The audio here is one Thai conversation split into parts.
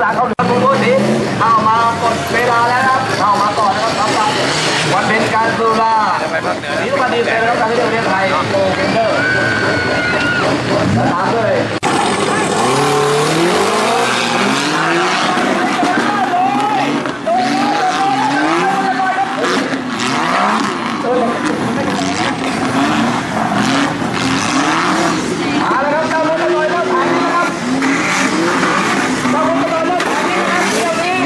แซดนี่ของพลังเขาเหลือดูดูสิเข้ามากดเวลาแล้วนะครับเข้ามาก่อนนะครับสำหรับวันเป็นการสุราสีสวัสดีเป็นแล้วการที่ประเทศไทยโอเกนเดอร์ตามด้วย มาแล้วครับเจ้าลูกกระโดดแล้วผ่านนี้นะครับเจ้าลูกกระโดดแล้วผ่านนี้นะครับเที่ยวนี้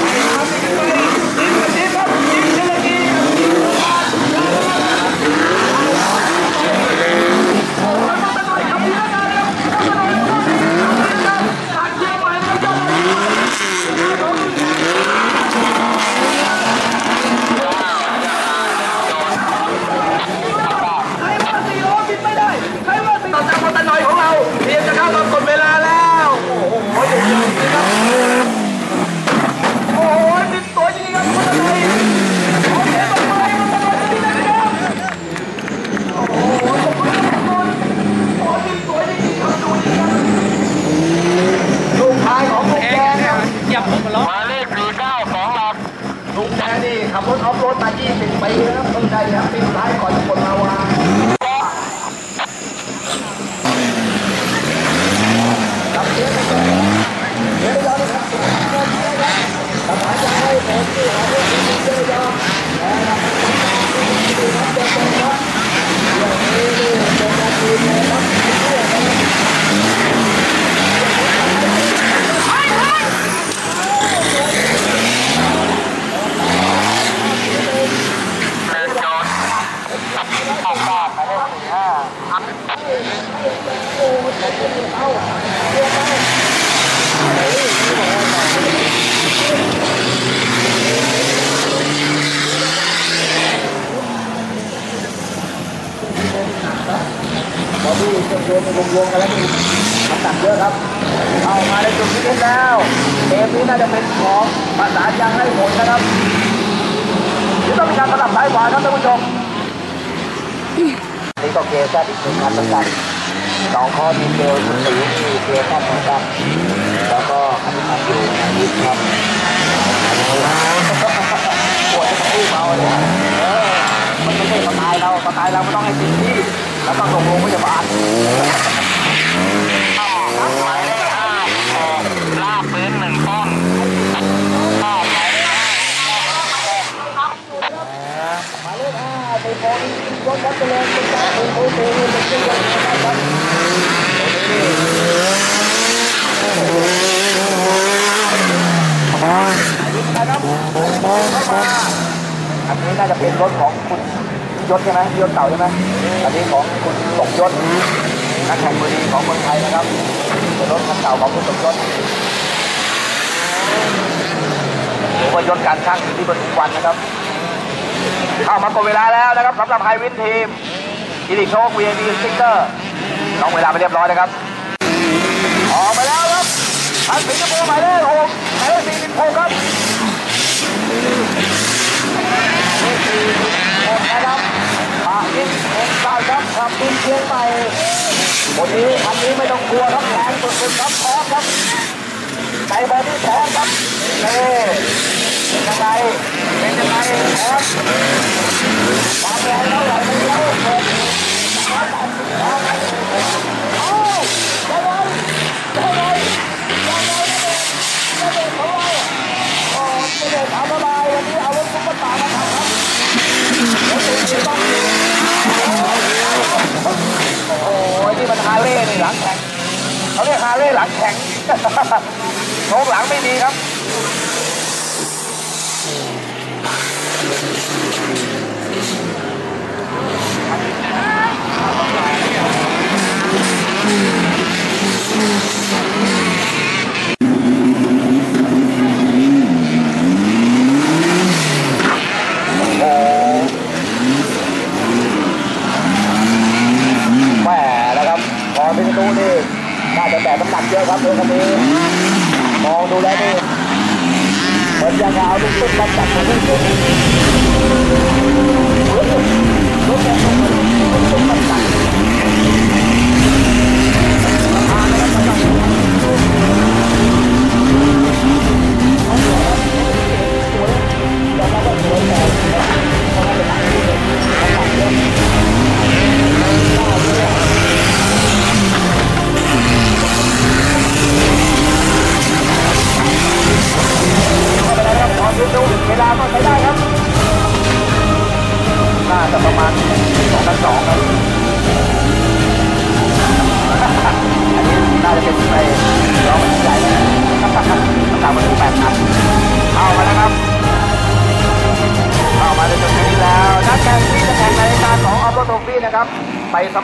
ไปทำอีกไปยิงกระชิบครับยิงเจลกีใครว่าสี่ล้อบินไม่ได้ใครว่าสี่ต่อจากมอเตอร์หน่อยของเราเตรียมจะเข้ามากดเวลาแล้ว โอ้โหเดี๋ยวๆสิครับ โอ้โหบินสวยจริงๆครับมอเตอร์หน่อยขอเสียงปรบมือให้มอเตอร์หน่อยนิดนึงนะครับโอ้โหขอบคุณทุกคนโอ้บินสวยจริงๆครับดูดิครับลูกชายของลุงแดงครับ อย่าผมมาล้อ หมายเลขสี่เก้าสองหลักลุงแดงนี่ขับรถ ออฟโรดมา20ปีแล้วครับเพิ่งได้ครับปีสุดท้ายก่อนจะหมดมาวา บอดี้เครื่องยนต์ใน วงๆกันแล้วนี่น้ำหนักเยอะครับเข้ามาในจุดนี้แล้วเกมนี้น่าจะเป็นของภาษานยังให้ผลนะครับที่ต้องมีการสลับซ้ายขวาครับท่านผู้ชมนี่ก็เกมแซ่บอีกหนึ่งคันเหมือนกันสองข้อดีเทลคุณสีนี่เกมแซ่บเหมือนกันแล้วก็คันที่ทำอยู่นะยิปครับปวดจะพูดเมาเลยเออมันไม่ใช่สไตล์เราสไตล์เราไม่ต้องให้จริงที่แล้วต้องส่งโรงพยาบาล หมายเลขห้าออกลากพื้นหนึ่งต้นออกหมายเลขห้า หมายเลข ห้าไปพอดีรถวัดเจริญเป็นการโอ้โหเป็นเรื่องของการอันนี้น่าจะเป็นรถของคุณยศใช่ไหมยศเก่าใช่ไหมอันนี้ของคุณสมยศนักแข่งมือดีของเมืองไทยนะครับเป็นรถคันเก่าของคุณสมยศหรือว่ายศการช่างอยู่ที่บนทุกวันนะครับ เข้ามากดเวลาแล้วนะครับสำหรับไฮวินทีมอีลิโชค VIP สติ๊กเกอร์ลองเวลาไปเรียบร้อยนะครับ ออกไปแล้วครับทันสิงคโปร์หมายเลขหกหมายเลขสี่สิบหกครับหกนะครับปาอินหกเก้าครับขับบินเชียงใหม่วันนี้คันนี้ไม่ต้องกลัวครับแรงสุดๆครับพร้อมครับใจบอดี้พร้อมครับเน่เป็นยังไป็นยังไงพร้อมความแรงเท่าไหร่ไม่รู้หกเอ้ายังไงยังไงยังไงไม่ได้ของครับเน่ หลังแข่งเขาเรียกฮาร์เลย์หลังแข่งโชคหลังไม่มีครับ แาจจะประมาณสองพันสองครับอันนี้น่าจะเป็นไปร้องใหญ่นะครับครัลับตางมาถึงแปดนัดเข้ามาแล้วครับเข้ามาในจุดนี้แล้วนักแข่งที่จะแข่งในรายการของออฟโรดโทฟี่นะครับ ไปส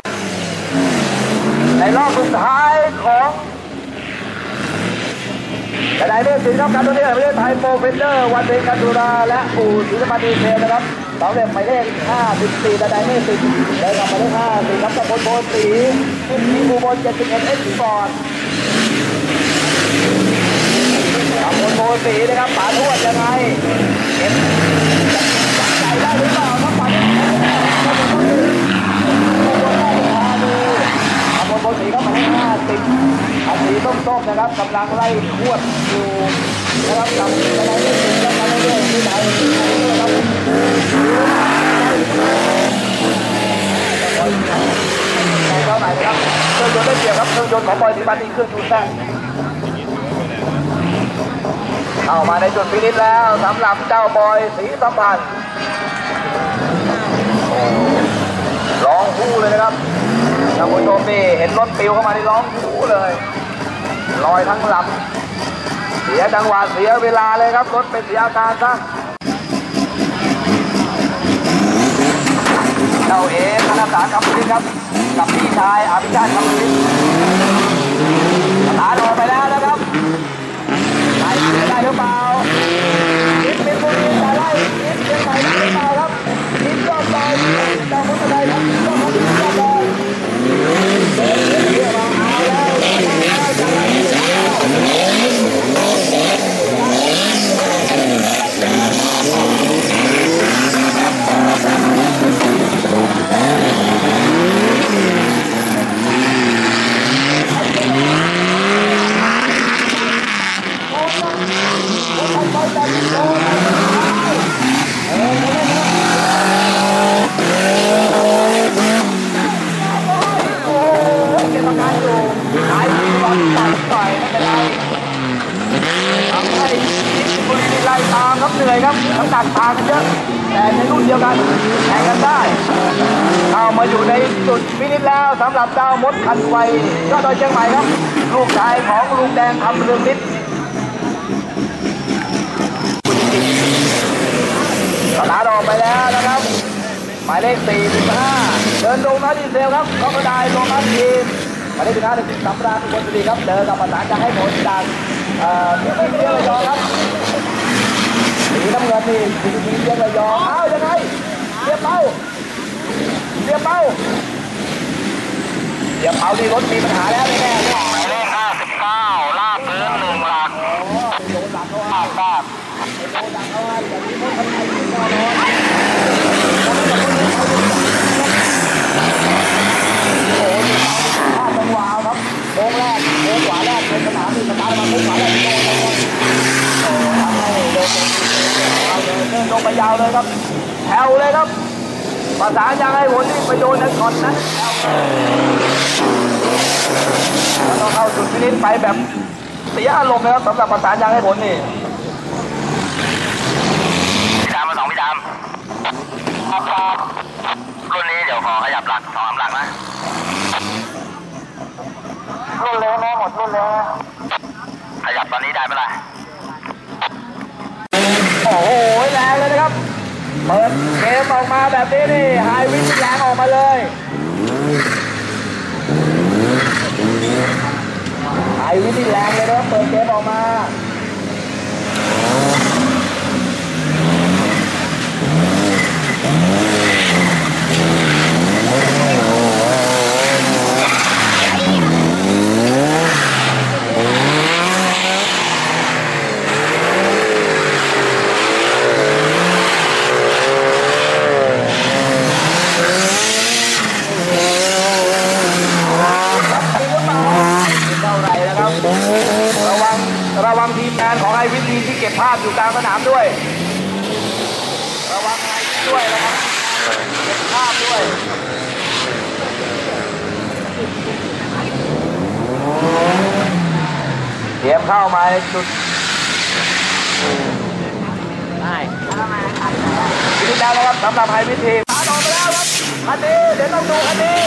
ในรอบสุดท้ายของกระไดเลือดสินครับการตัวนี้ประเทศไทยโปรเฟนเดอร์วันเดนญกันดูราและปู่ศิลปานีเทนะครับ สองเหลี่ยมหมายเลข54กระไดเลือกสินแล้วกับมาเลข54ครับตะบนโพสีทีบูบน71เอ็กซ์ฟอร์ดตำบลโพสีนะครับป๋าทวดยังไงเก็บจับใจได้หรือเปล่าครับป๋าทวดตำบลโพสีตำบลราชธานีตำบลโพสีครับหมายเลข50อันสีส้มๆนะครับกำลังไล่ขวดอยู่นะครับกับกระไดเลือกสินครับมาเรื่อยๆที่ไหนนะครับ เครื่องยนต์ได้เปรียบครับเครื่องยนต์ของบอยสีบันนี่เครื่องยนต์แท้เข้ามาในจุดฟินิชแล้วสำหรับเจ้าบอยสีสัมพันธ์ร้องฮู้เลยนะครับท่านผู้ชมนี่เห็นรถปิวเข้ามาที่ร้องฮู้เลย ลอยทั้งลำ เสียจังหวะเสียเวลาเลยครับรถเป็นเสียอาการซะเจ้าเอ๋ธนสารคำพินครับ กับพี่ชายอภิชาติคำพินสตาร์ทออกไปแล้วนะครับไล่ได้หรือเปล่าอินเป็นบุรีแต่ไล่อินเป็นไปได้หรือเปล่าครับอินยอดลอยดาวมุตไดครับอินยอดลอยอินยอดลอยเดินเรื่อยมาเอาแล้วจะไล่จะไล่โอ้ยเก็บอาการอยู่หายไปก่อนตัดต่อยไม่เป็นไรทำให้อินบุรีไล่ตาม ครับเหนื่อยครับน้ำหนักต่างกันเยอะแต่ในรุ่นเดียวกันแข่งกันได้เข้ามาอยู่ในจุดฟินิชแล้วสำหรับเจ้ามดคันไฟยอดดอยเชียงใหม่ครับ ลูกชายของลุงแดงคำเรืองนิดสตาร์ทออกไปแล้วนะครับ หมายเลข45เดินลงมาดีเซลครับก็กระไดลงมาทีมหมายเลข45ถึงสำราญอุบลบุรีครับเดินกับประสาจะให้ผลจากเอ่อเที่ยวเที่ยวระยองครับ สีน้ำเงินนี่สีทีเที่ยวระยองเอ้ายังไงเรียบเป้าเรียบเป้าเรียบเป้าที่รถมีปัญหาแล้วแน่ๆเนี่ย หมายเลข59 ลากพื้นหนึ่งหลัก โอ้โดนหลังเขา ภา ให้ พทราบ โดนหลังเขาให้อย่างนี้รถคันไหนที่แน่นอนโอ้โหนี่พลาดจังหวะครับโค้งแรกโค้งขวาแรกในสนามนี่สตาร์ทมาโค้งขวาแรกโค้งแล้วก็โอ้โหทำให้เดินเอาเลยเดินลงไปยาวเลย ครับแถวเลยครับภาษายังไงผลนี่ไปโดนในช็อตนั้นแล้วต้องเข้าจุดฟินิชไปแบบเสียอารมณ์นะครับสำหรับภาษายังให้ผลนี่พี่ดำมาสองพี่ดำครับครับรุ่นนี้เดี๋ยวขอขยับหลักสองสามหลักนะรุ่นเล็กนะหมดรุ่นเล็กขยับตอนนี้ได้ไหมล่ะโอ้โหแรงเลยนะครับ เปิดเกมออกมาแบบนี้นี่ไฮวินแรงออกมาเลยไฮวินนี่แรงเลยนะครับเปิดเกมออกมา เท่าไหร่นะครับ ระวังระวังทีมงานของไอวิทย์ทีที่เก็บภาพอยู่กลางสนามด้วย ระวังไอวิทย์ด้วยนะครับเก็บภาพด้วย เตรียมเข้ามาในจุดได้ทีนี้แล้วนะครับสำหรับไฮวิทย์ทีมตาออกไปแล้วครับคันนี้เดี๋ยวต้องดูคันนี้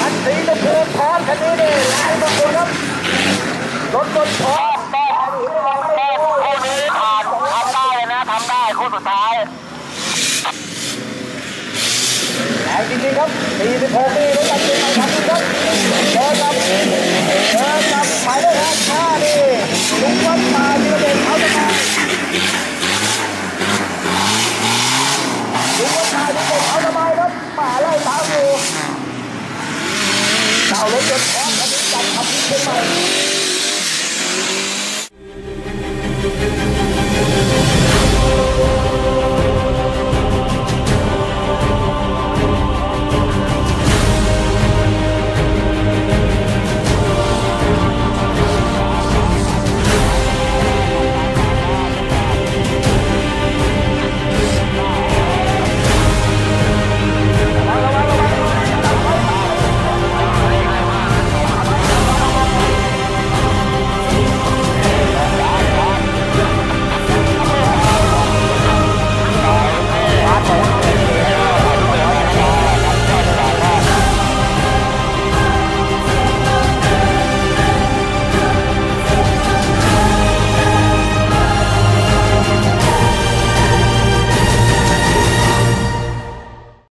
คันสีชมพูพร้อมคันนี้นี่ลายมงคลครับรถบนพร้อมแม่แม่คู่นี้ผ่านทำได้นะทำได้คู่สุดท้ายแรงจริงครับ46นี่